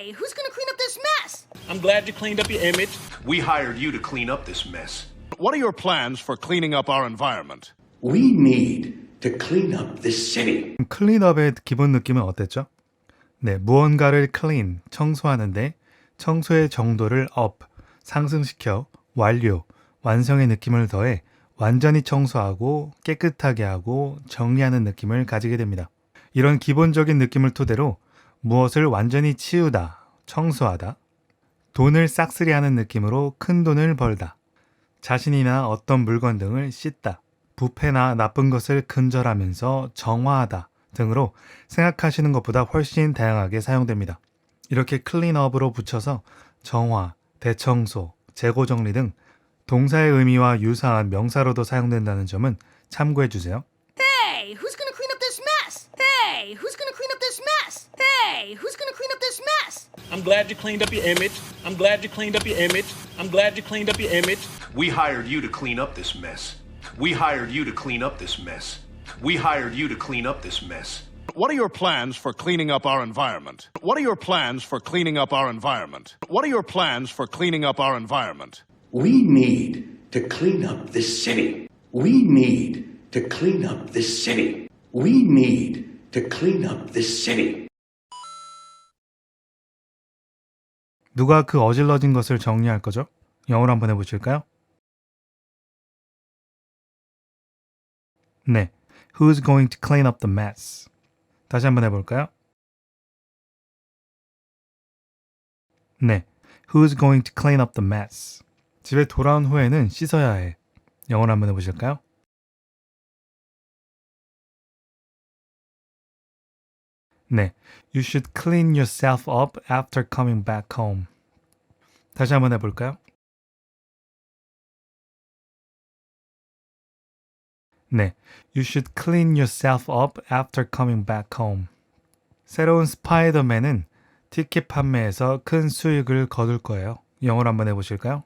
Hey, who's gonna clean up this mess? I'm glad you cleaned up your image. We hired you to clean up this mess. What are your plans for cleaning up our environment? We need to clean up this city. 클린업의 기본 느낌은 어땠죠? 네, 무언가를 클린, 청소하는데 청소의 정도를 업, 상승시켜 완료, 완성의 느낌을 더해 완전히 청소하고 깨끗하게 하고 정리하는 느낌을 가지게 됩니다. 이런 기본적인 느낌을 토대로 무엇을 완전히 치우다, 청소하다, 돈을 싹쓸이하는 느낌으로 큰 돈을 벌다, 자신이나 어떤 물건 등을 씻다, 부패나 나쁜 것을 근절하면서 정화하다 등으로 생각하시는 것보다 훨씬 다양하게 사용됩니다. 이렇게 클린업으로 붙여서 정화, 대청소, 재고 정리 등 동사의 의미와 유사한 명사로도 사용된다는 점은 참고해 주세요. I'm glad you cleaned up your image. I'm glad you cleaned up your image. I'm glad you cleaned up your image. We hired you to clean up this mess. We hired you to clean up this mess. We hired you to clean up this mess. What are your plans for cleaning up our environment? What are your plans for cleaning up our environment? What are your plans for cleaning up our environment? We need to clean up this city. We need to clean up this city. We need to clean up this city. 누가 그 어질러진 것을 정리할 거죠? 영어로 한번 해보실까요? 네. Who's going to clean up the mess? 다시 한번 해볼까요? 네. Who's going to clean up the mess? 집에 돌아온 후에는 씻어야 해. 영어로 한번 해보실까요? 네. You should clean yourself up after coming back home. 다시 한번 해볼까요? 네. You should clean yourself up after coming back home. 새로운 스파이더맨은 티켓 판매에서 큰 수익을 거둘 거예요. 영어로 한번 해보실까요?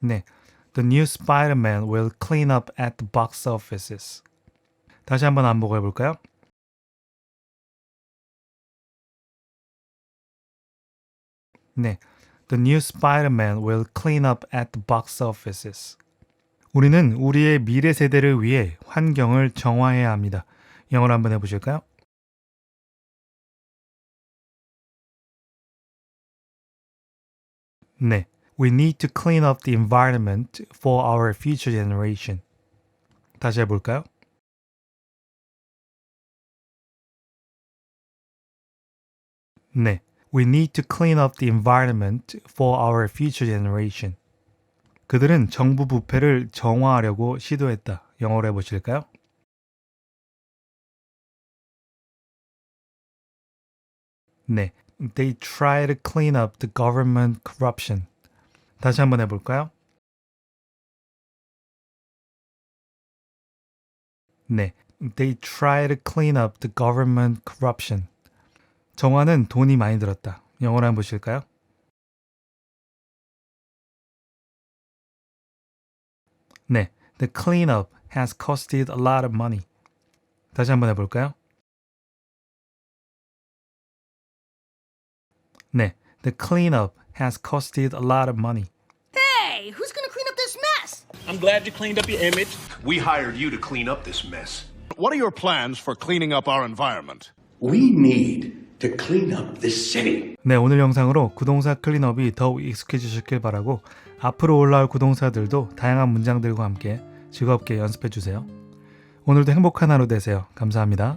네. The new Spider-Man will clean up at the box offices. 다시 한번 반복해 볼까요? 네. The new Spider-Man will clean up at the box offices. 우리는 우리의 미래 세대를 위해 환경을 정화해야 합니다. 영어로 한번 해보실까요? 네. We need to clean up the environment for our future generation. 다시 해볼까요? 네. We need to clean up the environment for our future generation. 그들은 정부 부패를 정화하려고 시도했다. 영어로 해보실까요? 네. They try to clean up the government corruption. 다시 한번 해볼까요? 네. They try to clean up the government corruption. 정화는 돈이 많이 들었다. 영어로 한번 보실까요? 네. The cleanup has costed a lot of money. 다시 한번 해볼까요? 네. The cleanup has costed a lot of money. Hey, who's gonna clean up this mess? I'm glad you cleaned up your image. We hired you to clean up this mess. What are your plans for cleaning up our environment? We need to clean up this city. 네, 오늘 영상으로 구동사 클린업이 더욱 익숙해지셨길 바라고 앞으로 올라올 구동사들도 다양한 문장들과 함께 즐겁게 연습해 주세요. 오늘도 행복한 하루 되세요. 감사합니다.